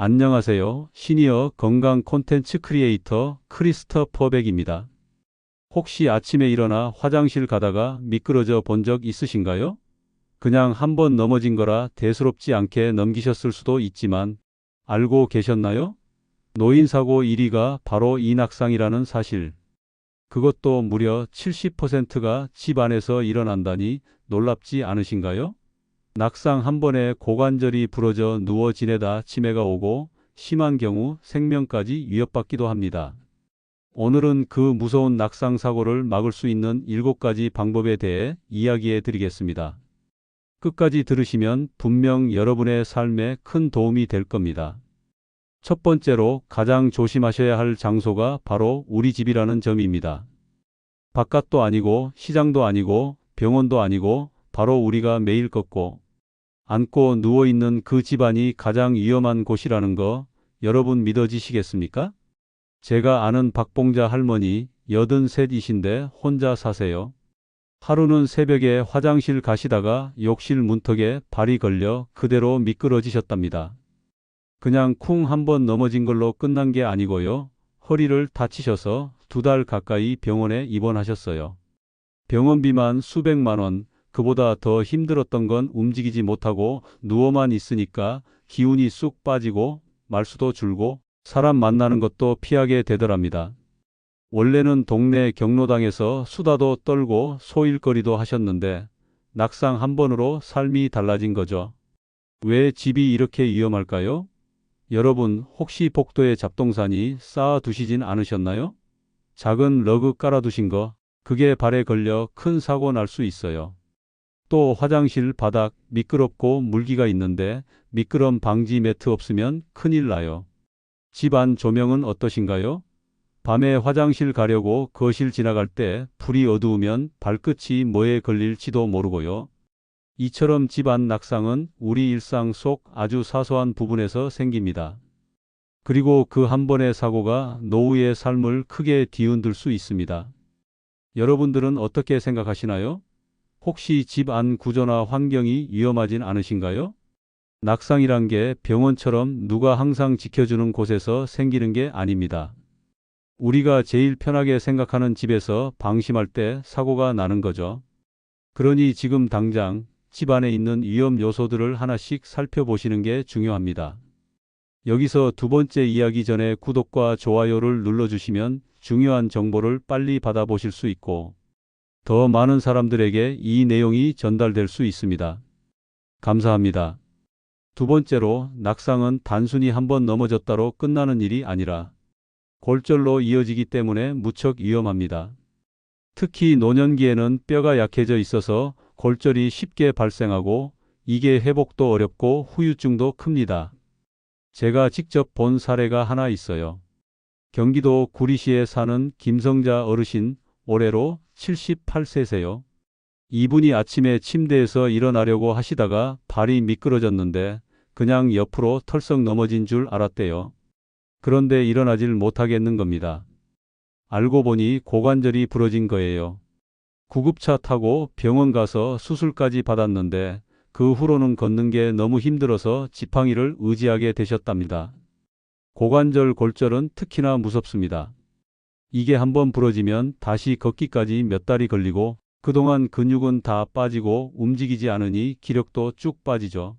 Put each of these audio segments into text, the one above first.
안녕하세요. 시니어 건강 콘텐츠 크리에이터 크리스터퍼 백입니다. 혹시 아침에 일어나 화장실 가다가 미끄러져 본 적 있으신가요? 그냥 한번 넘어진 거라 대수롭지 않게 넘기셨을 수도 있지만 알고 계셨나요? 노인사고 1위가 바로 이 낙상이라는 사실. 그것도 무려 70%가 집 안에서 일어난다니 놀랍지 않으신가요? 낙상 한 번에 고관절이 부러져 누워 지내다 치매가 오고 심한 경우 생명까지 위협받기도 합니다. 오늘은 그 무서운 낙상 사고를 막을 수 있는 7가지 방법에 대해 이야기해 드리겠습니다. 끝까지 들으시면 분명 여러분의 삶에 큰 도움이 될 겁니다. 첫 번째로 가장 조심하셔야 할 장소가 바로 우리 집이라는 점입니다. 바깥도 아니고 시장도 아니고 병원도 아니고 바로 우리가 매일 걷고 앉고 누워 있는 그 집안이 가장 위험한 곳이라는 거 여러분 믿어지시겠습니까? 제가 아는 박봉자 할머니 83이신데 혼자 사세요. 하루는 새벽에 화장실 가시다가 욕실 문턱에 발이 걸려 그대로 미끄러지셨답니다. 그냥 쿵 한번 넘어진 걸로 끝난 게 아니고요. 허리를 다치셔서 두 달 가까이 병원에 입원하셨어요. 병원비만 수백만 원, 그보다 더 힘들었던 건 움직이지 못하고 누워만 있으니까 기운이 쑥 빠지고 말수도 줄고 사람 만나는 것도 피하게 되더랍니다. 원래는 동네 경로당에서 수다도 떨고 소일거리도 하셨는데 낙상 한 번으로 삶이 달라진 거죠. 왜 집이 이렇게 위험할까요? 여러분 혹시 복도에 잡동사니 쌓아 두시진 않으셨나요? 작은 러그 깔아두신 거 그게 발에 걸려 큰 사고 날 수 있어요. 또 화장실 바닥 미끄럽고 물기가 있는데 미끄럼 방지 매트 없으면 큰일 나요. 집 안 조명은 어떠신가요? 밤에 화장실 가려고 거실 지나갈 때 불이 어두우면 발끝이 뭐에 걸릴지도 모르고요. 이처럼 집안 낙상은 우리 일상 속 아주 사소한 부분에서 생깁니다. 그리고 그 한 번의 사고가 노후의 삶을 크게 뒤흔들 수 있습니다. 여러분들은 어떻게 생각하시나요? 혹시 집 안 구조나 환경이 위험하진 않으신가요? 낙상이란 게 병원처럼 누가 항상 지켜주는 곳에서 생기는 게 아닙니다. 우리가 제일 편하게 생각하는 집에서 방심할 때 사고가 나는 거죠. 그러니 지금 당장 집 안에 있는 위험 요소들을 하나씩 살펴보시는 게 중요합니다. 여기서 두 번째 이야기 전에 구독과 좋아요를 눌러주시면 중요한 정보를 빨리 받아보실 수 있고 더 많은 사람들에게 이 내용이 전달될 수 있습니다. 감사합니다. 두 번째로 낙상은 단순히 한 번 넘어졌다로 끝나는 일이 아니라 골절로 이어지기 때문에 무척 위험합니다. 특히 노년기에는 뼈가 약해져 있어서 골절이 쉽게 발생하고 이게 회복도 어렵고 후유증도 큽니다. 제가 직접 본 사례가 하나 있어요. 경기도 구리시에 사는 김성자 어르신 올해로 78세세요. 이분이 아침에 침대에서 일어나려고 하시다가 발이 미끄러졌는데 그냥 옆으로 털썩 넘어진 줄 알았대요. 그런데 일어나질 못하겠는 겁니다. 알고 보니 고관절이 부러진 거예요. 구급차 타고 병원 가서 수술까지 받았는데 그 후로는 걷는 게 너무 힘들어서 지팡이를 의지하게 되셨답니다. 고관절 골절은 특히나 무섭습니다. 이게 한번 부러지면 다시 걷기까지 몇 달이 걸리고 그동안 근육은 다 빠지고 움직이지 않으니 기력도 쭉 빠지죠.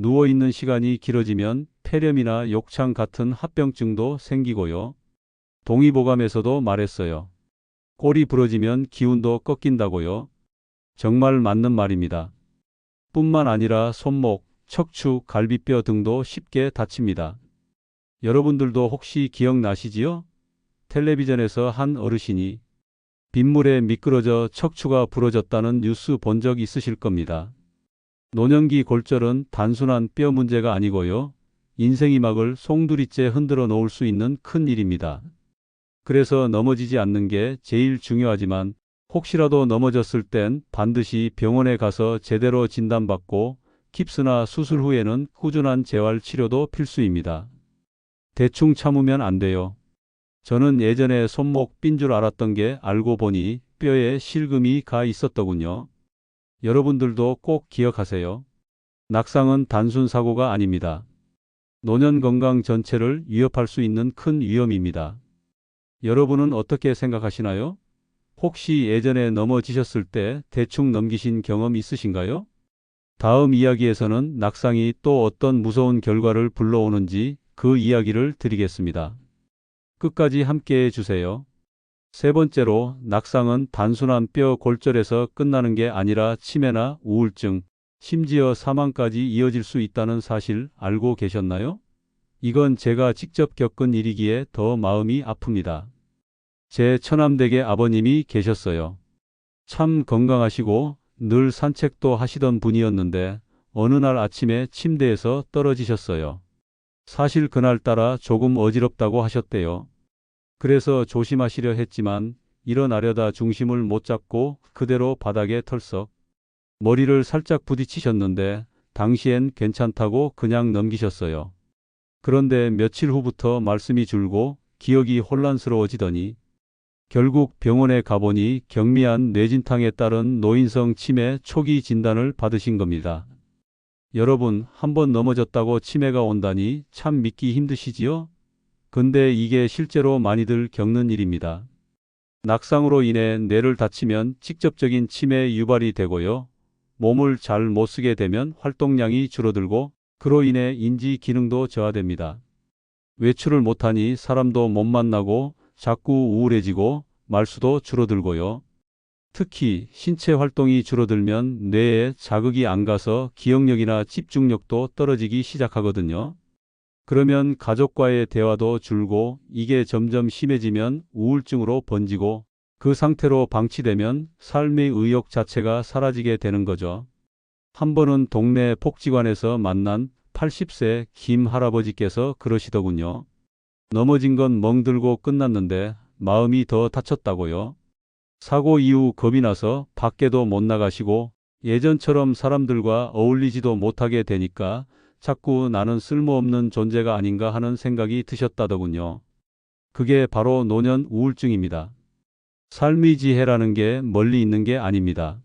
누워있는 시간이 길어지면 폐렴이나 욕창 같은 합병증도 생기고요. 동의보감에서도 말했어요. 꼬리 부러지면 기운도 꺾인다고요. 정말 맞는 말입니다. 뿐만 아니라 손목, 척추, 갈비뼈 등도 쉽게 다칩니다. 여러분들도 혹시 기억나시지요? 텔레비전에서 한 어르신이 빗물에 미끄러져 척추가 부러졌다는 뉴스 본 적 있으실 겁니다. 노년기 골절은 단순한 뼈 문제가 아니고요. 인생이 막을 송두리째 흔들어 놓을 수 있는 큰 일입니다. 그래서 넘어지지 않는 게 제일 중요하지만 혹시라도 넘어졌을 땐 반드시 병원에 가서 제대로 진단받고 깁스나 수술 후에는 꾸준한 재활 치료도 필수입니다. 대충 참으면 안 돼요. 저는 예전에 손목 삔 줄 알았던 게 알고 보니 뼈에 실금이 가 있었더군요. 여러분들도 꼭 기억하세요. 낙상은 단순 사고가 아닙니다. 노년 건강 전체를 위협할 수 있는 큰 위험입니다. 여러분은 어떻게 생각하시나요? 혹시 예전에 넘어지셨을 때 대충 넘기신 경험 있으신가요? 다음 이야기에서는 낙상이 또 어떤 무서운 결과를 불러오는지 그 이야기를 드리겠습니다. 끝까지 함께 해주세요. 세 번째로 낙상은 단순한 뼈 골절에서 끝나는 게 아니라 치매나 우울증, 심지어 사망까지 이어질 수 있다는 사실 알고 계셨나요? 이건 제가 직접 겪은 일이기에 더 마음이 아픕니다. 제 처남댁에 아버님이 계셨어요. 참 건강하시고 늘 산책도 하시던 분이었는데 어느 날 아침에 침대에서 떨어지셨어요. 사실 그날따라 조금 어지럽다고 하셨대요. 그래서 조심하시려 했지만 일어나려다 중심을 못 잡고 그대로 바닥에 털썩 머리를 살짝 부딪히셨는데 당시엔 괜찮다고 그냥 넘기셨어요. 그런데 며칠 후부터 말씀이 줄고 기억이 혼란스러워지더니 결국 병원에 가보니 경미한 뇌진탕에 따른 노인성 치매 초기 진단을 받으신 겁니다. 여러분, 한 번 넘어졌다고 치매가 온다니 참 믿기 힘드시지요? 근데 이게 실제로 많이들 겪는 일입니다. 낙상으로 인해 뇌를 다치면 직접적인 치매 유발이 되고요. 몸을 잘 못 쓰게 되면 활동량이 줄어들고 그로 인해 인지 기능도 저하됩니다. 외출을 못하니 사람도 못 만나고 자꾸 우울해지고 말수도 줄어들고요. 특히 신체 활동이 줄어들면 뇌에 자극이 안 가서 기억력이나 집중력도 떨어지기 시작하거든요. 그러면 가족과의 대화도 줄고 이게 점점 심해지면 우울증으로 번지고 그 상태로 방치되면 삶의 의욕 자체가 사라지게 되는 거죠. 한 번은 동네 복지관에서 만난 80세 김 할아버지께서 그러시더군요. 넘어진 건 멍들고 끝났는데 마음이 더 다쳤다고요. 사고 이후 겁이 나서 밖에도 못 나가시고 예전처럼 사람들과 어울리지도 못하게 되니까 자꾸 나는 쓸모없는 존재가 아닌가 하는 생각이 드셨다더군요. 그게 바로 노년 우울증입니다. 삶의 지혜라는 게 멀리 있는 게 아닙니다.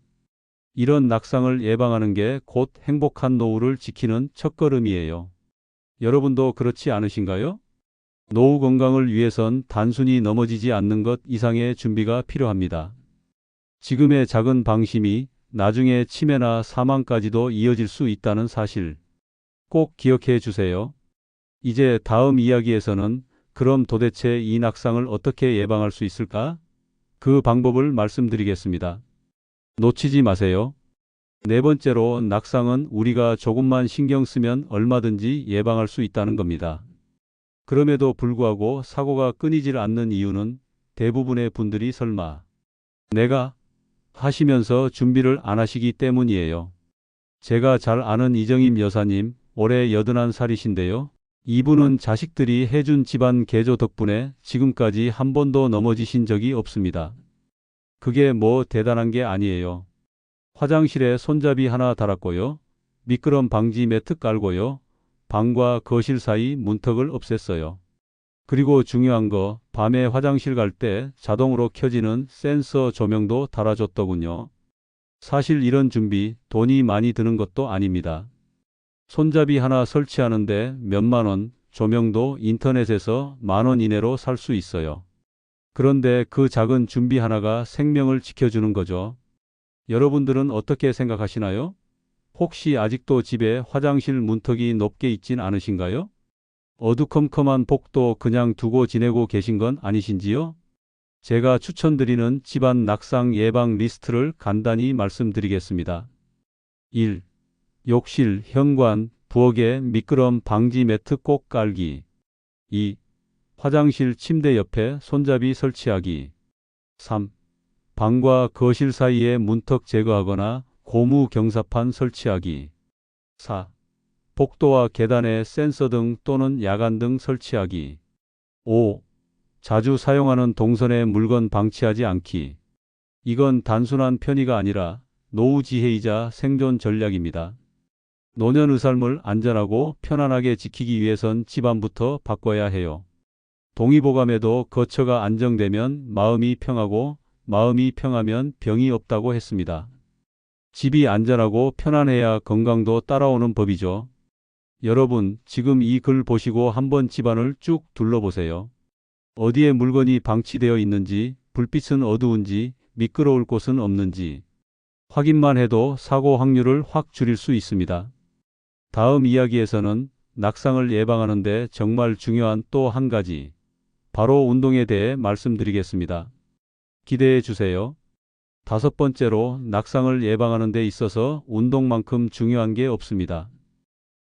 이런 낙상을 예방하는 게 곧 행복한 노후를 지키는 첫걸음이에요. 여러분도 그렇지 않으신가요? 노후 건강을 위해선 단순히 넘어지지 않는 것 이상의 준비가 필요합니다. 지금의 작은 방심이 나중에 치매나 사망까지도 이어질 수 있다는 사실 꼭 기억해 주세요. 이제 다음 이야기에서는 그럼 도대체 이 낙상을 어떻게 예방할 수 있을까? 그 방법을 말씀드리겠습니다. 놓치지 마세요. 네 번째로 낙상은 우리가 조금만 신경 쓰면 얼마든지 예방할 수 있다는 겁니다. 그럼에도 불구하고 사고가 끊이질 않는 이유는 대부분의 분들이 설마 내가 하시면서 준비를 안 하시기 때문이에요. 제가 잘 아는 이정임 여사님 올해 81살이신데요. 이분은 자식들이 해준 집안 개조 덕분에 지금까지 한 번도 넘어지신 적이 없습니다. 그게 뭐 대단한 게 아니에요. 화장실에 손잡이 하나 달았고요. 미끄럼 방지 매트 깔고요. 방과 거실 사이 문턱을 없앴어요. 그리고 중요한 거 밤에 화장실 갈 때 자동으로 켜지는 센서 조명도 달아줬더군요. 사실 이런 준비 돈이 많이 드는 것도 아닙니다. 손잡이 하나 설치하는데 몇만 원, 조명도 인터넷에서 만 원 이내로 살 수 있어요. 그런데 그 작은 준비 하나가 생명을 지켜주는 거죠. 여러분들은 어떻게 생각하시나요? 혹시 아직도 집에 화장실 문턱이 높게 있진 않으신가요? 어두컴컴한 복도 그냥 두고 지내고 계신 건 아니신지요? 제가 추천드리는 집안 낙상 예방 리스트를 간단히 말씀드리겠습니다. 1. 욕실, 현관, 부엌에 미끄럼 방지 매트 꼭 깔기. 2. 화장실 침대 옆에 손잡이 설치하기. 3. 방과 거실 사이에 문턱 제거하거나 고무 경사판 설치하기. 4. 복도와 계단에 센서 등 또는 야간 등 설치하기. 5. 자주 사용하는 동선에 물건 방치하지 않기. 이건 단순한 편의가 아니라 노후 지혜이자 생존 전략입니다. 노년 의 삶을 안전하고 편안하게 지키기 위해선 집안부터 바꿔야 해요. 동의보감에도 거처가 안정되면 마음이 평하고 마음이 평하면 병이 없다고 했습니다. 집이 안전하고 편안해야 건강도 따라오는 법이죠. 여러분, 지금 이 글 보시고 한번 집안을 쭉 둘러보세요. 어디에 물건이 방치되어 있는지, 불빛은 어두운지, 미끄러울 곳은 없는지, 확인만 해도 사고 확률을 확 줄일 수 있습니다. 다음 이야기에서는 낙상을 예방하는데 정말 중요한 또 한 가지, 바로 운동에 대해 말씀드리겠습니다. 기대해 주세요. 다섯 번째로 낙상을 예방하는 데 있어서 운동만큼 중요한 게 없습니다.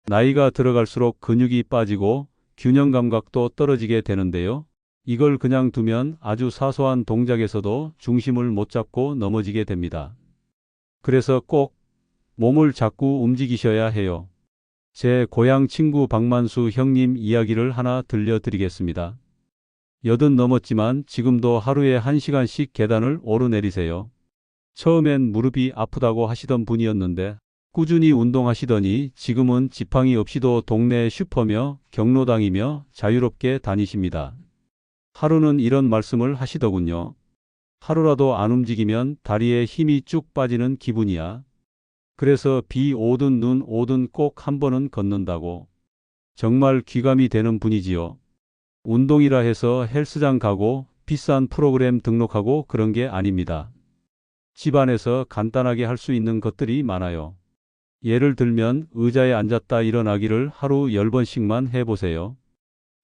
나이가 들어갈수록 근육이 빠지고 균형 감각도 떨어지게 되는데요. 이걸 그냥 두면 아주 사소한 동작에서도 중심을 못 잡고 넘어지게 됩니다. 그래서 꼭 몸을 자꾸 움직이셔야 해요. 제 고향 친구 박만수 형님 이야기를 하나 들려드리겠습니다. 여든 넘었지만 지금도 하루에 한 시간씩 계단을 오르내리세요. 처음엔 무릎이 아프다고 하시던 분이었는데 꾸준히 운동하시더니 지금은 지팡이 없이도 동네 슈퍼며 경로당이며 자유롭게 다니십니다. 하루는 이런 말씀을 하시더군요. 하루라도 안 움직이면 다리에 힘이 쭉 빠지는 기분이야. 그래서 비 오든 눈 오든 꼭 한 번은 걷는다고. 정말 귀감이 되는 분이지요. 운동이라 해서 헬스장 가고 비싼 프로그램 등록하고 그런 게 아닙니다. 집안에서 간단하게 할 수 있는 것들이 많아요. 예를 들면 의자에 앉았다 일어나기를 하루 10번씩만 해보세요.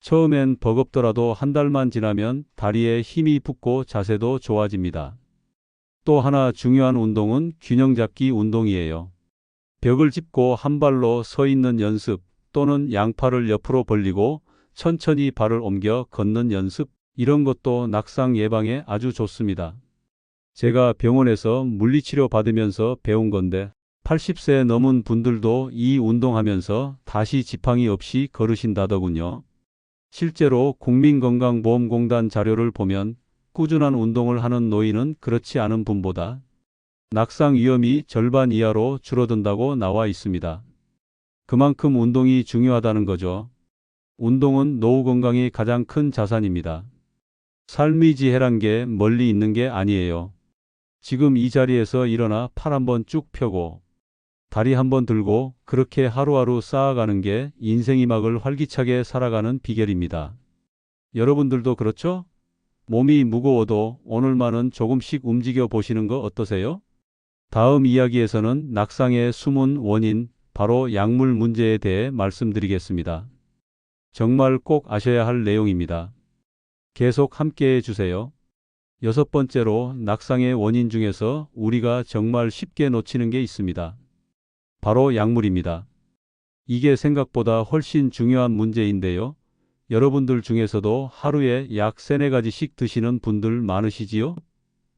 처음엔 버겁더라도 한 달만 지나면 다리에 힘이 붙고 자세도 좋아집니다. 또 하나 중요한 운동은 균형 잡기 운동이에요. 벽을 짚고 한 발로 서 있는 연습 또는 양팔을 옆으로 벌리고 천천히 발을 옮겨 걷는 연습 이런 것도 낙상 예방에 아주 좋습니다. 제가 병원에서 물리치료 받으면서 배운 건데 80세 넘은 분들도 이 운동하면서 다시 지팡이 없이 걸으신다더군요. 실제로 국민건강보험공단 자료를 보면 꾸준한 운동을 하는 노인은 그렇지 않은 분보다 낙상 위험이 절반 이하로 줄어든다고 나와 있습니다. 그만큼 운동이 중요하다는 거죠. 운동은 노후 건강이 가장 큰 자산입니다. 삶이 지혜란 게 멀리 있는 게 아니에요. 지금 이 자리에서 일어나 팔 한번 쭉 펴고 다리 한번 들고 그렇게 하루하루 쌓아가는 게 인생이 막을 활기차게 살아가는 비결입니다. 여러분들도 그렇죠? 몸이 무거워도 오늘만은 조금씩 움직여 보시는 거 어떠세요? 다음 이야기에서는 낙상의 숨은 원인, 바로 약물 문제에 대해 말씀드리겠습니다. 정말 꼭 아셔야 할 내용입니다. 계속 함께 해주세요. 여섯 번째로 낙상의 원인 중에서 우리가 정말 쉽게 놓치는 게 있습니다. 바로 약물입니다. 이게 생각보다 훨씬 중요한 문제인데요. 여러분들 중에서도 하루에 약 세네 가지씩 드시는 분들 많으시지요?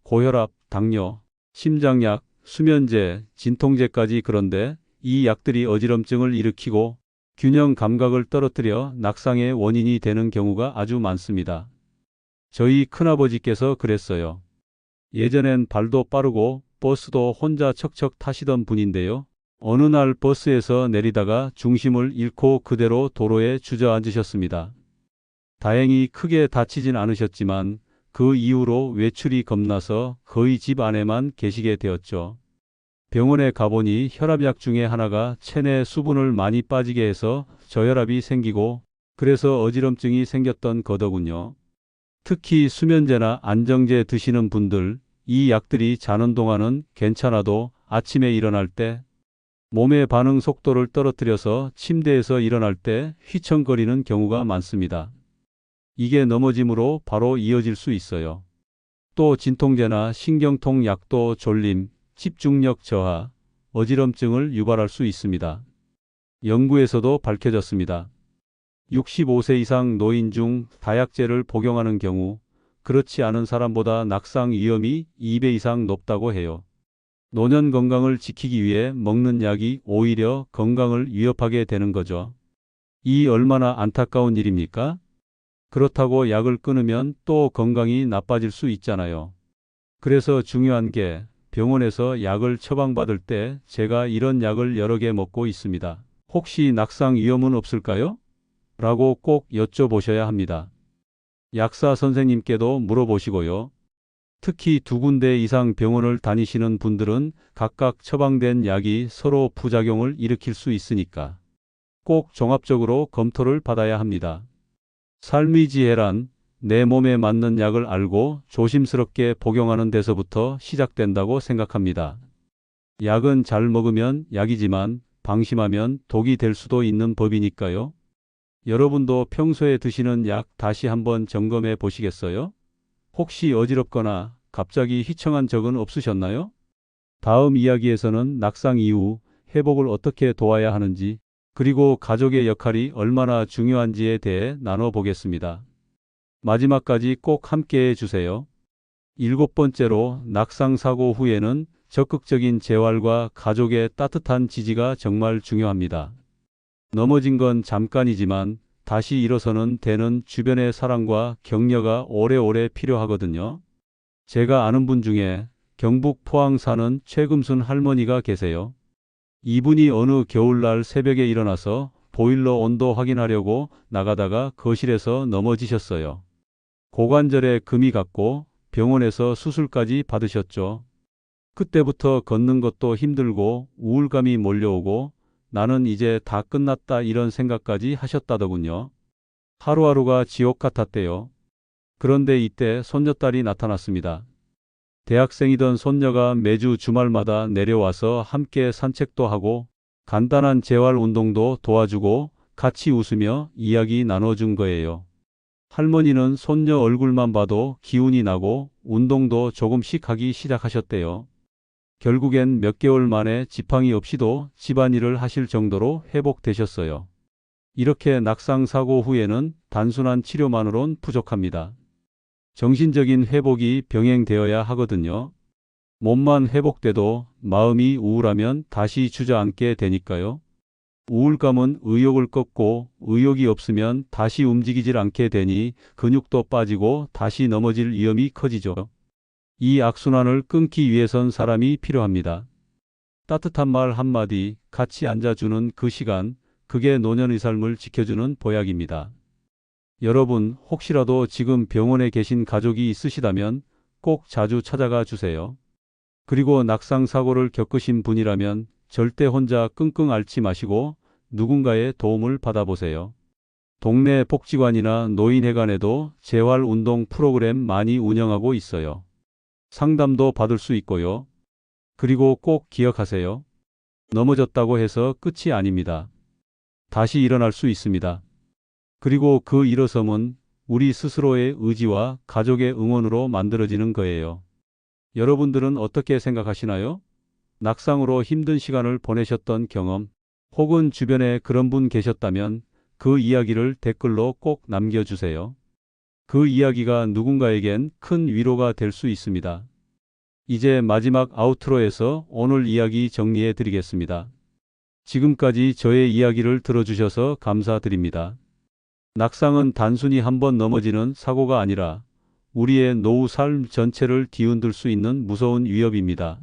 고혈압, 당뇨, 심장약, 수면제, 진통제까지 그런데 이 약들이 어지럼증을 일으키고 균형 감각을 떨어뜨려 낙상의 원인이 되는 경우가 아주 많습니다. 저희 큰아버지께서 그랬어요. 예전엔 발도 빠르고 버스도 혼자 척척 타시던 분인데요. 어느 날 버스에서 내리다가 중심을 잃고 그대로 도로에 주저앉으셨습니다. 다행히 크게 다치진 않으셨지만 그 이후로 외출이 겁나서 거의 집 안에만 계시게 되었죠. 병원에 가보니 혈압약 중에 하나가 체내 수분을 많이 빠지게 해서 저혈압이 생기고 그래서 어지럼증이 생겼던 거더군요. 특히 수면제나 안정제 드시는 분들 이 약들이 자는 동안은 괜찮아도 아침에 일어날 때 몸의 반응 속도를 떨어뜨려서 침대에서 일어날 때 휘청거리는 경우가 많습니다. 이게 넘어짐으로 바로 이어질 수 있어요. 또 진통제나 신경통 약도 졸림, 집중력 저하, 어지럼증을 유발할 수 있습니다. 연구에서도 밝혀졌습니다. 65세 이상 노인 중 다약제를 복용하는 경우 그렇지 않은 사람보다 낙상 위험이 2배 이상 높다고 해요. 노년 건강을 지키기 위해 먹는 약이 오히려 건강을 위협하게 되는 거죠. 이 얼마나 안타까운 일입니까? 그렇다고 약을 끊으면 또 건강이 나빠질 수 있잖아요. 그래서 중요한 게 병원에서 약을 처방받을 때 제가 이런 약을 여러 개 먹고 있습니다. 혹시 낙상 위험은 없을까요? 라고 꼭 여쭤보셔야 합니다. 약사 선생님께도 물어보시고요. 특히 두 군데 이상 병원을 다니시는 분들은 각각 처방된 약이 서로 부작용을 일으킬 수 있으니까 꼭 종합적으로 검토를 받아야 합니다. 삶의 지혜란 내 몸에 맞는 약을 알고 조심스럽게 복용하는 데서부터 시작된다고 생각합니다. 약은 잘 먹으면 약이지만 방심하면 독이 될 수도 있는 법이니까요. 여러분도 평소에 드시는 약 다시 한번 점검해 보시겠어요? 혹시 어지럽거나 갑자기 휘청한 적은 없으셨나요? 다음 이야기에서는 낙상 이후 회복을 어떻게 도와야 하는지, 그리고 가족의 역할이 얼마나 중요한지에 대해 나눠보겠습니다. 마지막까지 꼭 함께 해 주세요. 일곱 번째로 낙상 사고 후에는 적극적인 재활과 가족의 따뜻한 지지가 정말 중요합니다. 넘어진 건 잠깐이지만 다시 일어서는 데는 주변의 사랑과 격려가 오래오래 필요하거든요. 제가 아는 분 중에 경북 포항 사는 최금순 할머니가 계세요. 이분이 어느 겨울날 새벽에 일어나서 보일러 온도 확인하려고 나가다가 거실에서 넘어지셨어요. 고관절에 금이 갔고 병원에서 수술까지 받으셨죠. 그때부터 걷는 것도 힘들고 우울감이 몰려오고 나는 이제 다 끝났다 이런 생각까지 하셨다더군요. 하루하루가 지옥 같았대요. 그런데 이때 손녀딸이 나타났습니다. 대학생이던 손녀가 매주 주말마다 내려와서 함께 산책도 하고 간단한 재활 운동도 도와주고 같이 웃으며 이야기 나눠준 거예요. 할머니는 손녀 얼굴만 봐도 기운이 나고 운동도 조금씩 하기 시작하셨대요. 결국엔 몇 개월 만에 지팡이 없이도 집안일을 하실 정도로 회복되셨어요. 이렇게 낙상 사고 후에는 단순한 치료만으론 부족합니다. 정신적인 회복이 병행되어야 하거든요. 몸만 회복돼도 마음이 우울하면 다시 주저앉게 되니까요. 우울감은 의욕을 꺾고 의욕이 없으면 다시 움직이질 않게 되니 근육도 빠지고 다시 넘어질 위험이 커지죠. 이 악순환을 끊기 위해선 사람이 필요합니다. 따뜻한 말 한마디 같이 앉아주는 그 시간, 그게 노년의 삶을 지켜주는 보약입니다. 여러분, 혹시라도 지금 병원에 계신 가족이 있으시다면 꼭 자주 찾아가 주세요. 그리고 낙상 사고를 겪으신 분이라면 절대 혼자 끙끙 앓지 마시고 누군가의 도움을 받아보세요. 동네 복지관이나 노인회관에도 재활 운동 프로그램 많이 운영하고 있어요. 상담도 받을 수 있고요. 그리고 꼭 기억하세요. 넘어졌다고 해서 끝이 아닙니다. 다시 일어날 수 있습니다. 그리고 그 일어섬은 우리 스스로의 의지와 가족의 응원으로 만들어지는 거예요. 여러분들은 어떻게 생각하시나요? 낙상으로 힘든 시간을 보내셨던 경험, 혹은 주변에 그런 분 계셨다면 그 이야기를 댓글로 꼭 남겨주세요. 그 이야기가 누군가에겐 큰 위로가 될 수 있습니다. 이제 마지막 아우트로에서 오늘 이야기 정리해 드리겠습니다. 지금까지 저의 이야기를 들어주셔서 감사드립니다. 낙상은 단순히 한 번 넘어지는 사고가 아니라 우리의 노후 삶 전체를 뒤흔들 수 있는 무서운 위협입니다.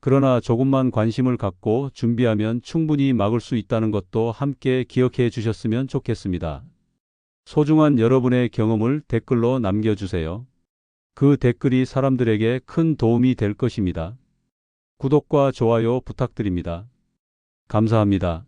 그러나 조금만 관심을 갖고 준비하면 충분히 막을 수 있다는 것도 함께 기억해 주셨으면 좋겠습니다. 소중한 여러분의 경험을 댓글로 남겨주세요. 그 댓글이 사람들에게 큰 도움이 될 것입니다. 구독과 좋아요 부탁드립니다. 감사합니다.